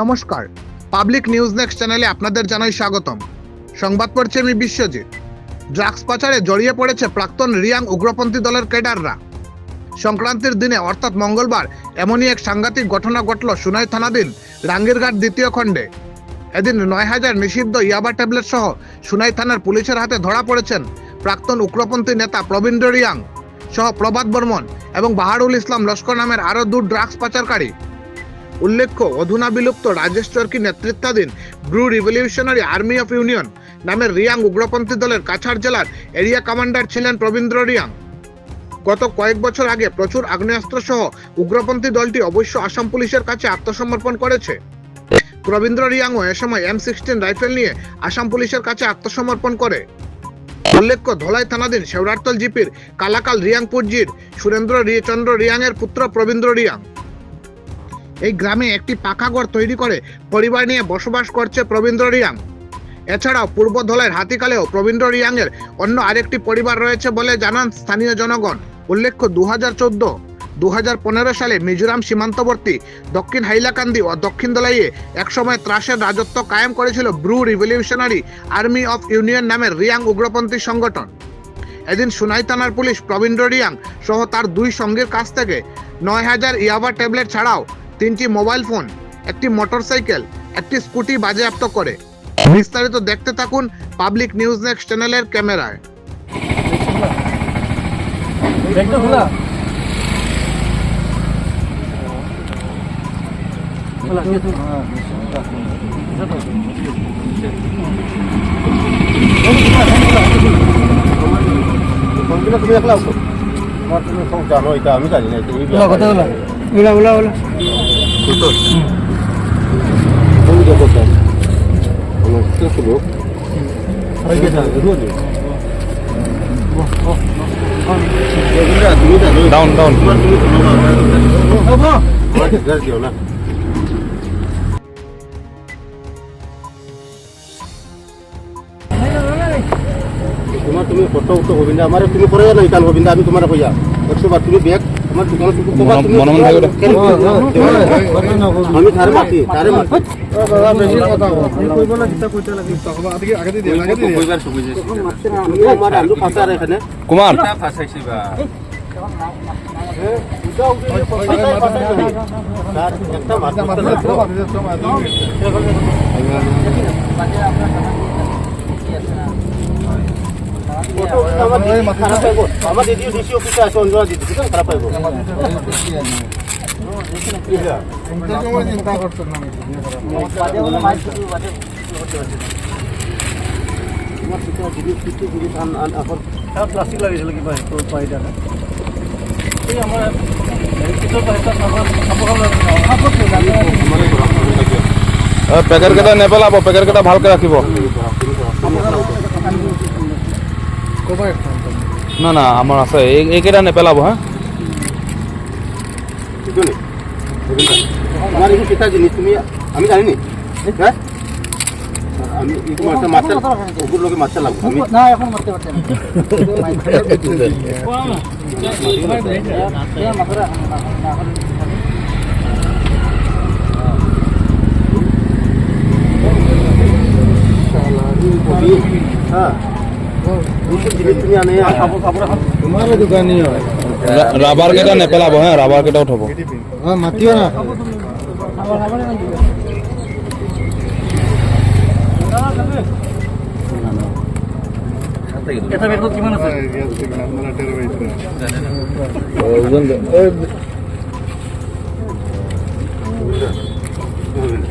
নমস্কার। Public news next চ্যানেলে আপনাদের জানাই স্বাগতম। সংবাদ পড়ছি আমি বিশ্বজিৎ। ড্রাগস পাচারে জড়িয়ে পড়েছে প্রাক্তন রিয়াং উগ্রপন্থী দলের ক্যাডাররা সংক্রান্তির দিনে, অর্থাৎ মঙ্গলবার, এমনই এক সাংঘাতিক ঘটনা ঘটল সুনাই থানাধীন রাঙ্গিরঘাট দ্বিতীয় খণ্ডে। এদিন নয় হাজার নিষিদ্ধ ইয়াবা ট্যাবলেট সহ সুনাই থানার পুলিশের হাতে ধরা পড়েছেন প্রাক্তন উগ্রপন্থী নেতা প্রবীন্দ্র রিয়াং সহ প্রভাত বর্মন এবং বাহারুল ইসলাম লস্কর নামের আরও দু ড্রাগস পাচারকারী। উল্লেখ্য, অধুনা বিলুপ্ত রাজেশ চরকি নেতৃত্বাধীন Bru Revolutionary Army of Union নামের রিয়াং উগ্রপন্থী দলের কাছাড় জেলার এরিয়া কমান্ডার ছিলেন প্রবীন্দ্র রিয়াং। গত কয়েক বছর আগে প্রচুর আগ্নেয়াস্ত্র সহ উগ্রপন্থী দলটি অবশ্য আসাম পুলিশের কাছে আত্মসমর্পণ করেছে। প্রবীন্দ্র রিয়াংও এ সময় এম সিক্সটিন রাইফেল নিয়ে আসাম পুলিশের কাছে আত্মসমর্পণ করে। উল্লেখ্য, ধলাই থানাধীন শেওড়ারতল জিপির কালাকাল রিয়াং রিয়াংপুরজির সুরেন্দ্র চন্দ্র রিয়াংয়ের পুত্র প্রবীন্দ্র রিয়াং। এই গ্রামে একটি পাকা ঘর তৈরি করে পরিবার নিয়ে বসবাস করছে প্রবীন্দ্র রিয়াং। এছাড়াও পূর্ব ধলের হাতিকালেও প্রবীন্দ্র রিয়াংয়ের অন্য আরেকটি পরিবার রয়েছে বলে জানান স্থানীয় জনগণ। উল্লেখ্য দু হাজার চোদ্দ দু সালে মিজোরাম সীমান্তবর্তী দক্ষিণ হাইলাকান্দি ও দক্ষিণ দলাইয়ে একসময় ত্রাসের রাজত্ব কায়েম করেছিল Bru Revolutionary Army of Union নামের রিয়াং উগ্রপন্থী সংগঠন। এদিন সুনাই থানার পুলিশ প্রবীন্দ্র রিয়াং সহ তার দুই সঙ্গীর কাছ থেকে নয় হাজার ইয়াবা ট্যাবলেট ছাড়াও তিনটি মোবাইল ফোন একটি মোটরসাইকেল একটি স্কুটি বাজেয়াপ্ত করে। বিস্তারিত দেখতে থাকুন পাবলিক নিউজ নেক্সট চ্যানেলের ক্যামেরায়। তুমি একলা আমার তুমি সব জানো এটা আমি জানি না তুমি খোলা কথা খোলা ওলা ওলা ওলা তুমি দেখো তো আমার শেষ লোক ওই কে যা রোজ ডাউন ডাউন ওগো ঘর দিও না তোমার তুমি ফটো উঠো গোবিন্দা আমার তুমি করে না ইকান গোবিন্দা আমি তোমার কইয়া একশো বার তুমি ব্যাগ আমার দোকানে তুমি কবা তুমি মনে মনে আমি তারে মাতি তারে মাতি কুমার একটা আমার লাগিছিল কিবা এই আমাৰ পেকেট কেইটা নেপেলাব পেকেট কেইটা ভালকে ৰাখিব। না না আমাৰ আছে। এই এইকেইটা নেপেলাব হা? আমার এগুলো কিতা জিনিস? তুমি আমি জানি নি হ্যাঁ? আমি এগুলো একটা ওগুলো লোকে মাছটা লাগবো আমি না এখন মারতে পারছে হ্যাঁ। হয় ৰাবাৰ কেইটা নেপেলাব হা? ৰাবাৰ কেইটাও থ'ব। হ্যাঁ মাতিও না।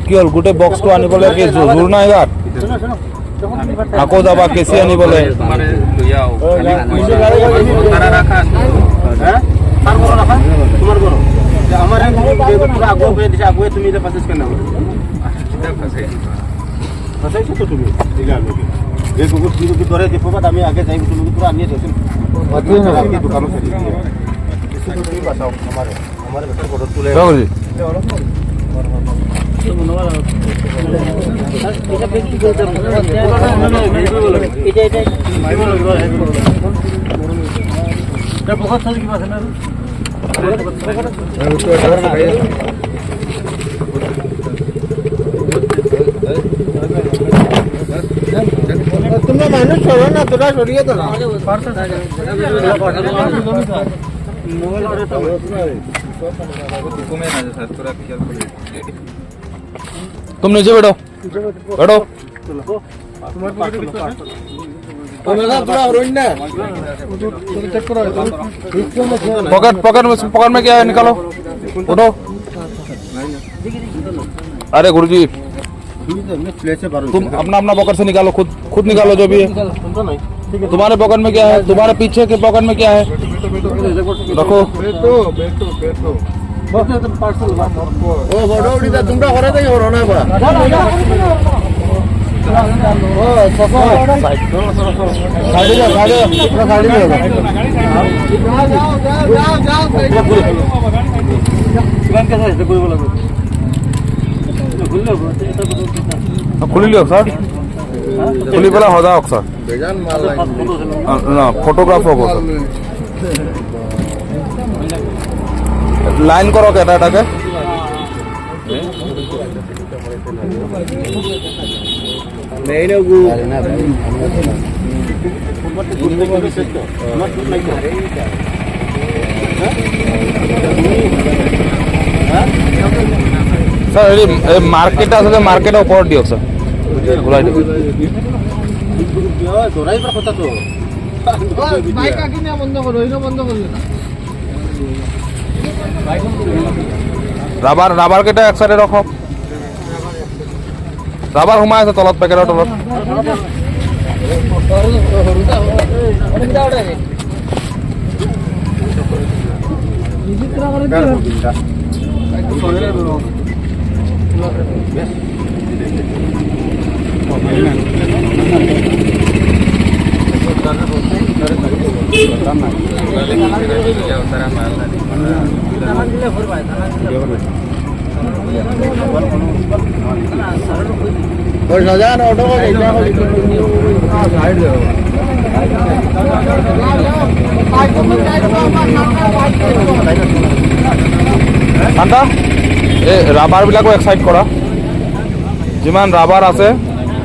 কি হ'ল গোটেই বক্সটো আনিবলৈ কি জোৰ নাই গাত? আকৌ যাবা কেঁচি আনিবলৈ। হ্যাঁ? তার বড় রাখা তোমার বড় আমার পুরো আগুয়ে হয়ে দিছে আগুয়ে তুমি এটা পাশে কেন ফাসাইছো তো তুমি? দিলা লোকে যে কুকুর তুমি কি দেখো আমি আগে যাই তুমি পুরো আনিয়ে দিয়েছ। মাতিও না আপনি দোকানে ফেলে দিয়ে তুমি বাঁচাও আমার আমার বেটার ফটো তুলে তুমি মানুষ সরো না তোরা সরিয়ে তো। तुम नीचे बैठो। बैठो। पॉकेट पॉकेट में पॉकेट में क्या है? निकालो। उठो। अरे गुरुजी, तुम अपना अपना पॉकेट से निकालो, खुद खुद निकालो जो भी है। तुम्हारे पॉकेट में क्या है तुम्हारे पीछे के पॉकेट में क्या है रखो साइड जाओ साइड जाओ साइड जाओ কিমান কেঁচা হৈছে কৰিব লাগিব খুলিলে এটা খুলি লিয়ক ছাৰ খুলি পেলাই সজাওক ছাৰ। ফটোগ্ৰাফ হ'ব লাইন কৰক এটা এটাকে। ছাৰ হেৰি এই মাৰ্কেট আছে যে মাৰ্কেটৰ ওপৰত দিয়ক ছাৰ। ওলাই দিয়ক ৰাবাৰ ৰাবাৰ কেইটা এক চাইডে ৰখক। ৰাবাৰ সোমাই আছে তলত পেকেটৰ তলত। শান্তা এই ৰাবাৰবিলাকো এক্সাইড কৰা। যিমান ৰাবাৰ আছে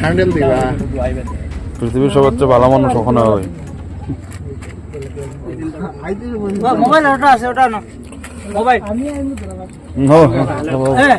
হ্যান্ডেল দিবা পৃথিবীর সবচেয়ে ভালো মানুষ ওখানে হয় মোবাইল ওটা আছে ওটা না মোবাইল হ্যাঁ, হ্যাঁ, হ্যাঁ। হ্যাঁ